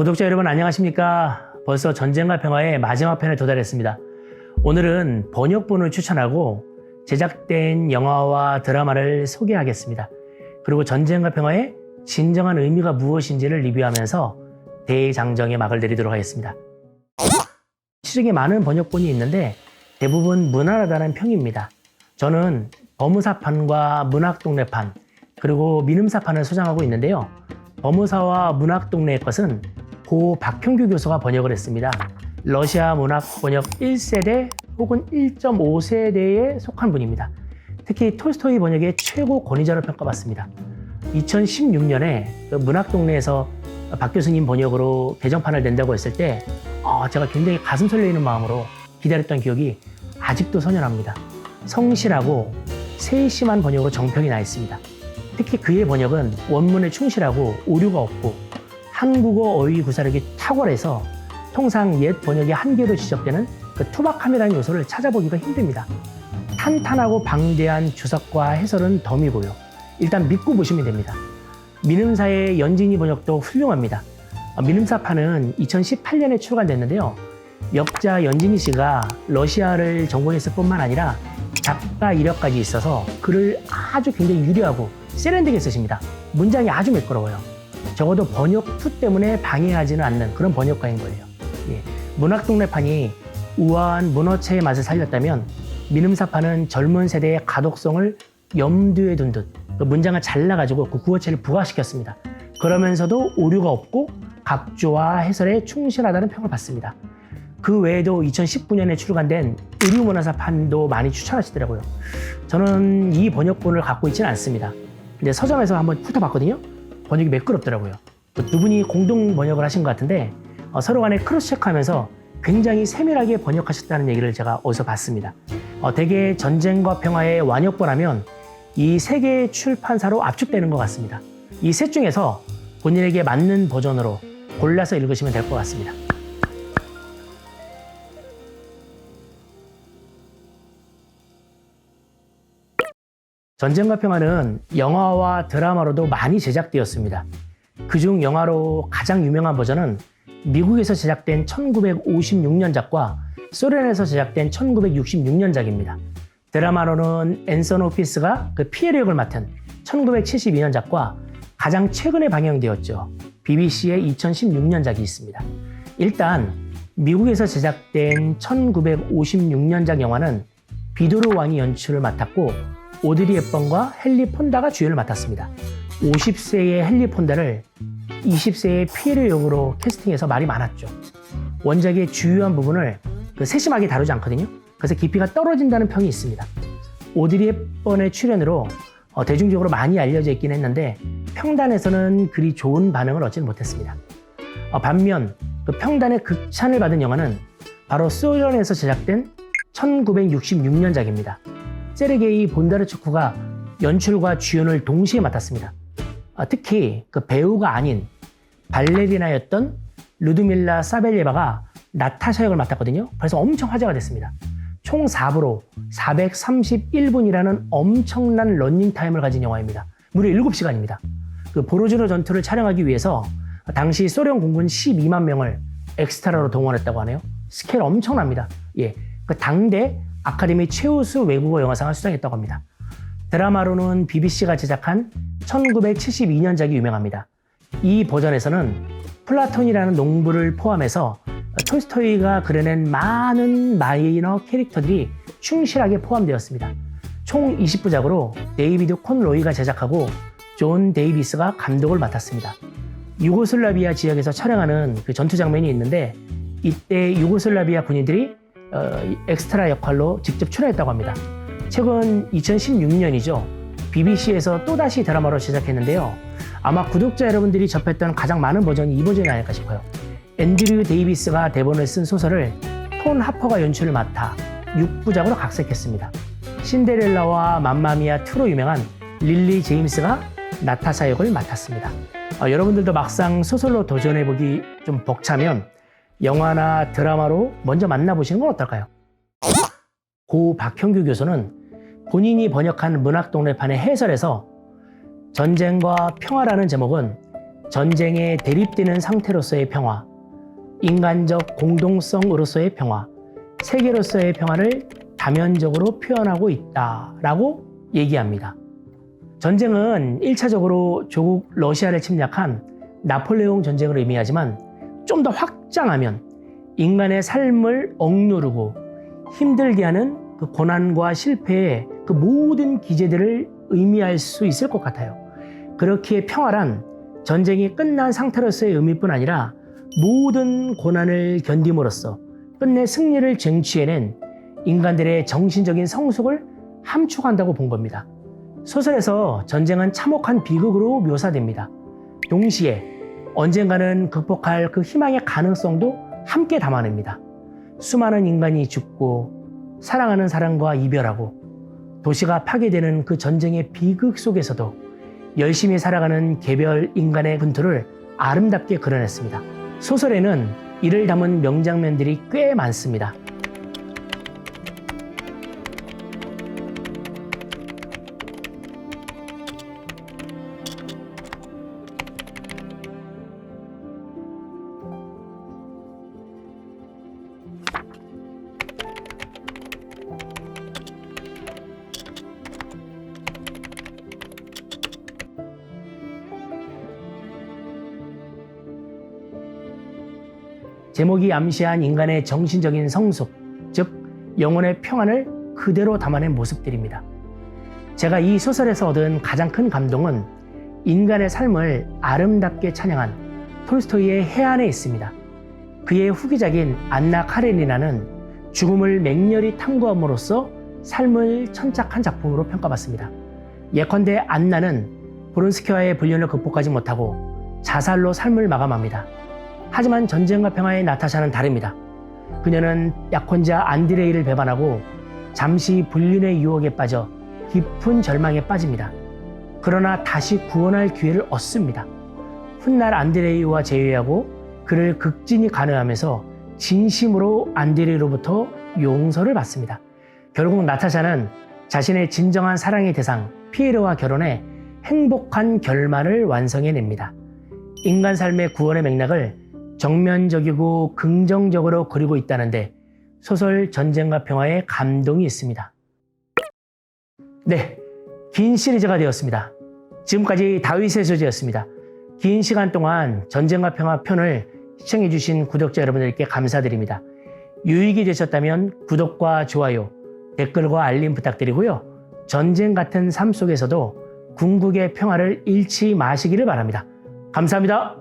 구독자 여러분 안녕하십니까? 벌써 전쟁과 평화의 마지막 편에 도달했습니다. 오늘은 번역본을 추천하고 제작된 영화와 드라마를 소개하겠습니다. 그리고 전쟁과 평화의 진정한 의미가 무엇인지를 리뷰하면서 대장정의 막을 내리도록 하겠습니다. 시중에 많은 번역본이 있는데 대부분 무난하다는 평입니다. 저는 법무사판과 문학동네판 그리고 민음사판을 소장하고 있는데요. 법무사와 문학동네의 것은 고 박형규 교수가 번역을 했습니다. 러시아 문학 번역 1세대 혹은 1.5세대에 속한 분입니다. 특히 톨스토이 번역의 최고 권위자로 평가받습니다. 2016년에 그 문학동네에서 박 교수님 번역으로 개정판을 낸다고 했을 때 아, 제가 굉장히 가슴 설레이는 마음으로 기다렸던 기억이 아직도 선연합니다. 성실하고 세심한 번역으로 정평이 나 있습니다. 특히 그의 번역은 원문에 충실하고 오류가 없고 한국어 어휘 구사력이 탁월해서 통상 옛 번역의 한계로 지적되는 그 투박함이라는 요소를 찾아보기가 힘듭니다. 탄탄하고 방대한 주석과 해설은 덤이고요. 일단 믿고 보시면 됩니다. 민음사의 연진이 번역도 훌륭합니다. 어, 민음사판은 2018년에 출간됐는데요. 역자 연진이 씨가 러시아를 전공했을 뿐만 아니라 작가 이력까지 있어서 글을 아주 굉장히 유려하고 세련되게 쓰십니다. 문장이 아주 매끄러워요. 적어도 번역 투 때문에 방해하지는 않는 그런 번역가인 거예요. 예. 문학동네판이 우아한 문어체의 맛을 살렸다면 민음사판은 젊은 세대의 가독성을 염두에 둔듯그 문장을 잘라가지고 그 구어체를 부각시켰습니다. 그러면서도 오류가 없고 각조와 해설에 충실하다는 평을 받습니다. 그 외에도 2019년에 출간된 의류문화사판도 많이 추천하시더라고요. 저는 이 번역본을 갖고 있지는 않습니다. 근데 서점에서 한번 훑어봤거든요. 번역이 매끄럽더라고요. 그두 분이 공동 번역을 하신 것 같은데 어, 서로 간에 크로스 체크하면서 굉장히 세밀하게 번역하셨다는 얘기를 제가 어디서 봤습니다. 어, 대개 전쟁과 평화의 완역본하면 이 세 개의 출판사로 압축되는 것 같습니다. 이 셋 중에서 본인에게 맞는 버전으로 골라서 읽으시면 될 것 같습니다. 전쟁과 평화는 영화와 드라마로도 많이 제작되었습니다. 그중 영화로 가장 유명한 버전은 미국에서 제작된 1956년작과 소련에서 제작된 1966년작입니다. 드라마로는 앤선 오피스가 그 피에르 역을 맡은 1972년작과 가장 최근에 방영되었죠. BBC의 2016년작이 있습니다. 일단 미국에서 제작된 1956년작 영화는 비도르 왕이 연출을 맡았고 오드리 헵번과 헨리 폰다가 주연을 맡았습니다. 50세의 헨리 폰다를 20세의 피에르 역으로 캐스팅해서 말이 많았죠. 원작의 주요한 부분을 그 세심하게 다루지 않거든요. 그래서 깊이가 떨어진다는 평이 있습니다. 오드리 헵번의 출연으로 어, 대중적으로 많이 알려져 있긴 했는데 평단에서는 그리 좋은 반응을 얻지는 못했습니다. 어, 반면 그 평단의 극찬을 받은 영화는 바로 소련에서 제작된 1966년작입니다. 세르게이 본다르츠쿠가 연출과 주연을 동시에 맡았습니다. 아, 특히 그 배우가 아닌 발레리나였던 루드밀라 사벨예바가 나타샤 역을 맡았거든요. 그래서 엄청 화제가 됐습니다. 총 4부로 431분이라는 엄청난 런닝 타임을 가진 영화입니다. 무려 7시간입니다. 그 보로즈노 전투를 촬영하기 위해서 당시 소련 공군 12만 명을 엑스트라로 동원했다고 하네요. 스케일 엄청납니다. 예. 그 당대 아카데미 최우수 외국어 영화상을 수상했다고 합니다. 드라마로는 BBC가 제작한 1972년작이 유명합니다. 이 버전에서는 플라톤이라는 농부를 포함해서 톨스토이가 그려낸 많은 마이너 캐릭터들이 충실하게 포함되었습니다. 총 20부작으로 데이비드 콘로이가 제작하고 존 데이비스가 감독을 맡았습니다. 유고슬라비아 지역에서 촬영하는 그 전투 장면이 있는데 이때 유고슬라비아 군인들이 어, 엑스트라 역할로 직접 출연했다고 합니다. 최근 2016년이죠. BBC에서 또다시 드라마로 제작했는데요. 아마 구독자 여러분들이 접했던 가장 많은 버전이 이 버전이 아닐까 싶어요. 앤드류 데이비스가 대본을 쓴 소설을 톤 하퍼가 연출을 맡아 6부작으로 각색했습니다. 신데렐라와 맘마미아 2로 유명한 릴리 제임스가 나타사 역을 맡았습니다. 어, 여러분들도 막상 소설로 도전해보기 좀 벅차면 영화나 드라마로 먼저 만나보시는 건 어떨까요? 고 박형규 교수는 본인이 번역한 문학 동네판의 해설에서 전쟁과 평화라는 제목은 전쟁에 대립되는 상태로서의 평화, 인간적 공동성으로서의 평화, 세계로서의 평화를 다면적으로 표현하고 있다라고 얘기합니다. 전쟁은 1차적으로 조국 러시아를 침략한 나폴레옹 전쟁을 의미하지만 좀더 확 장하면 인간의 삶을 억누르고 힘들게 하는 그 고난과 실패의 그 모든 기제들을 의미할 수 있을 것 같아요. 그렇기에 평화란 전쟁이 끝난 상태로서의 의미뿐 아니라 모든 고난을 견딤으로써 끝내 승리를 쟁취해낸 인간들의 정신적인 성숙을 함축한다고 본 겁니다. 소설에서 전쟁은 참혹한 비극으로 묘사됩니다. 동시에 언젠가는 극복할 그 희망의 가능성도 함께 담아냅니다. 수많은 인간이 죽고 사랑하는 사람과 이별하고 도시가 파괴되는 그 전쟁의 비극 속에서도 열심히 살아가는 개별 인간의 분투를 아름답게 그려냈습니다. 소설에는 이를 담은 명장면들이 꽤 많습니다. 제목이 암시한 인간의 정신적인 성숙, 즉 영혼의 평안을 그대로 담아낸 모습들입니다. 제가 이 소설에서 얻은 가장 큰 감동은 인간의 삶을 아름답게 찬양한 톨스토이의 해안에 있습니다. 그의 후기작인 안나 카레니나는 죽음을 맹렬히 탐구함으로써 삶을 천착한 작품으로 평가받습니다. 예컨대 안나는 브론스키와의 불륜을 극복하지 못하고 자살로 삶을 마감합니다. 하지만 전쟁과 평화의 나타샤는 다릅니다. 그녀는 약혼자 안드레이를 배반하고 잠시 불륜의 유혹에 빠져 깊은 절망에 빠집니다. 그러나 다시 구원할 기회를 얻습니다. 훗날 안드레이와 재회하고 그를 극진히 간호하면서 진심으로 안드레이로부터 용서를 받습니다. 결국 나타샤는 자신의 진정한 사랑의 대상 피에로와 결혼해 행복한 결말을 완성해냅니다. 인간 삶의 구원의 맥락을 정면적이고 긍정적으로 그리고 있다는데 소설 전쟁과 평화에 감동이 있습니다. 네, 긴 시리즈가 되었습니다. 지금까지 다윗의 소지였습니다. 긴 시간 동안 전쟁과 평화 편을 시청해주신 구독자 여러분들께 감사드립니다. 유익이 되셨다면 구독과 좋아요, 댓글과 알림 부탁드리고요. 전쟁 같은 삶 속에서도 궁극의 평화를 잃지 마시기를 바랍니다. 감사합니다.